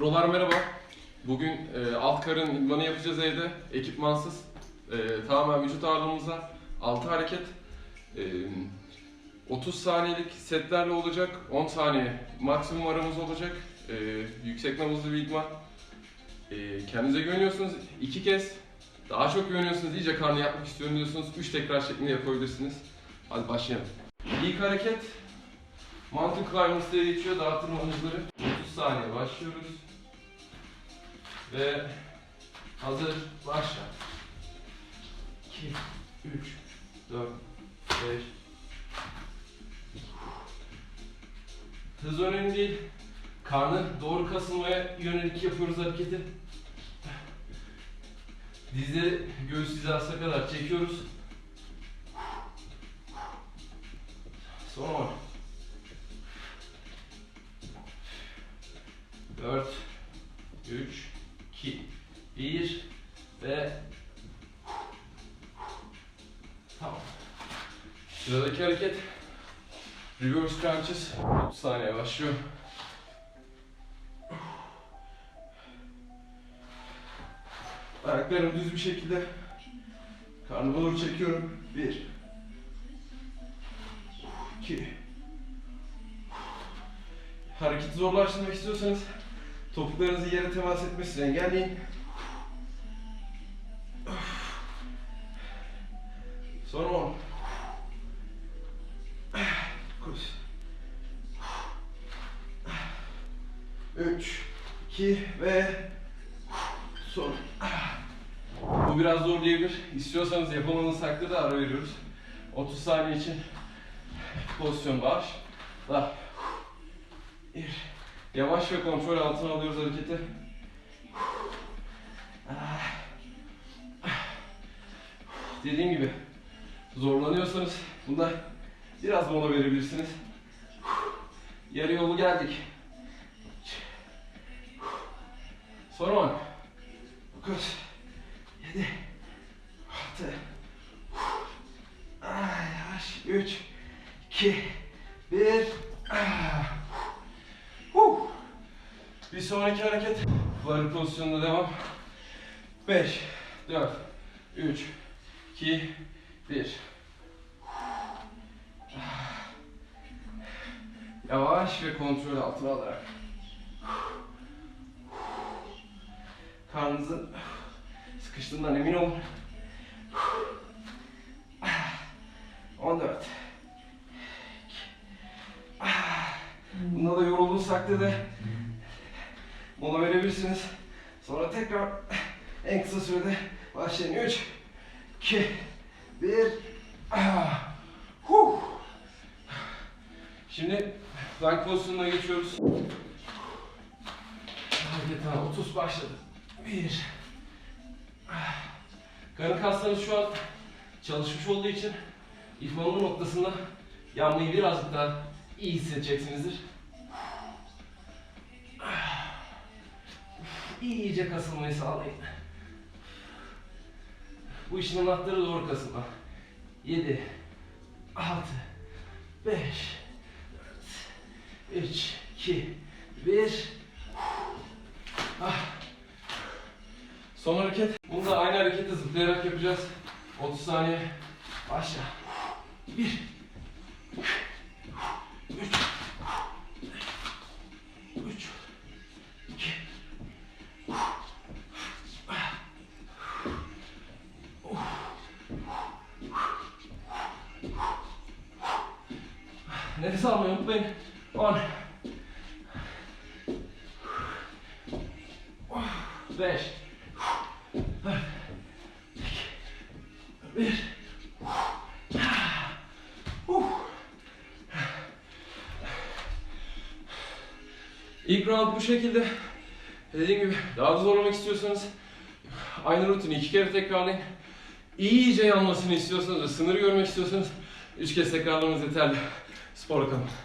Prolar merhaba. Bugün e, alt karın idmanı yapacağız evde. Ekipmansız. E, tamamen vücut ağırlığımıza 6 hareket. E, 30 saniyelik setlerle olacak. 10 saniye maksimum aramız olacak. E, yüksek nabızlı bir idman. E, kendinize güveniyorsunuz. 2 kez. Daha çok güveniyorsunuz. iyice karnı yapmak istiyorum diyorsunuz. 3 tekrar şeklinde yapabilirsiniz. Hadi başlayalım. İlk hareket Mountain Climbers diye geçiyor. Dağ tırmanıcıları. 30 saniye başlıyoruz. Ve hazır başla. 2, 3, 4, 5. Hız önemli değil. Karnı doğru kasılmaya yönelik yapıyoruz hareketi. Dizleri göğüs hizasına kadar çekiyoruz. Son 10. 3 2 1 ve Tamam. Sıradaki hareket Reverse crunches 30 saniye başlıyor. Ayaklarımı düz bir şekilde karnıma doğru çekiyorum. 1 2 Hareketi zorlaştırmak istiyorsanız topuklarınızı yere temas etmesini engelleyin. Son 10 9 3 2 ve son. Bu biraz zor diyebilir. İstiyorsanız yapamadığınız takdirde ara veriyoruz. 30 saniye için pozisyon baş. Daha. Bir. Yavaş ve kontrol altına alıyoruz hareketi. Dediğim gibi zorlanıyorsanız bunda biraz mola verebilirsiniz. Yarı yolu geldik. Son 10 9 7 6 Ay, yavaş 3 2 1 ah. Huh. Bir sonraki hareket. Varı pozisyonunda devam. 5 4 3 2 1 Yavaş ve kontrol altına alarak. Karnınızın sıkıştığından emin olun. 14 Bunda da yorulduğunuz takdirde mola verebilirsiniz. Sonra tekrar en kısa sürede başlayın. 3 2 1 Huh. Şimdi plank pozisyonuna geçiyoruz. Tamam 30 başladı. 1 Karın kaslarınız şu an çalışmış olduğu için ifmanın noktasında yanmayı birazcık daha iyi hissedeceksinizdir. İyice kasılmayı sağlayın. Bu işin anahtarı doğru kasılma. 7 6 5 4 3 2 1 Ah. Son hareket. Bunu da aynı hareketi zıplayarak yapacağız. 30 saniye. Başla. 1 3 3 Nefes almayı unutmayın. 10 5 4 2 1 İlk round bu şekilde. Dediğim gibi daha da zorlamak istiyorsanız aynı rutini iki kere tekrarlayın. İyice yanmasını istiyorsanız ve sınırı görmek istiyorsanız üç kez tekrarlamanız yeterli. Spor kalın.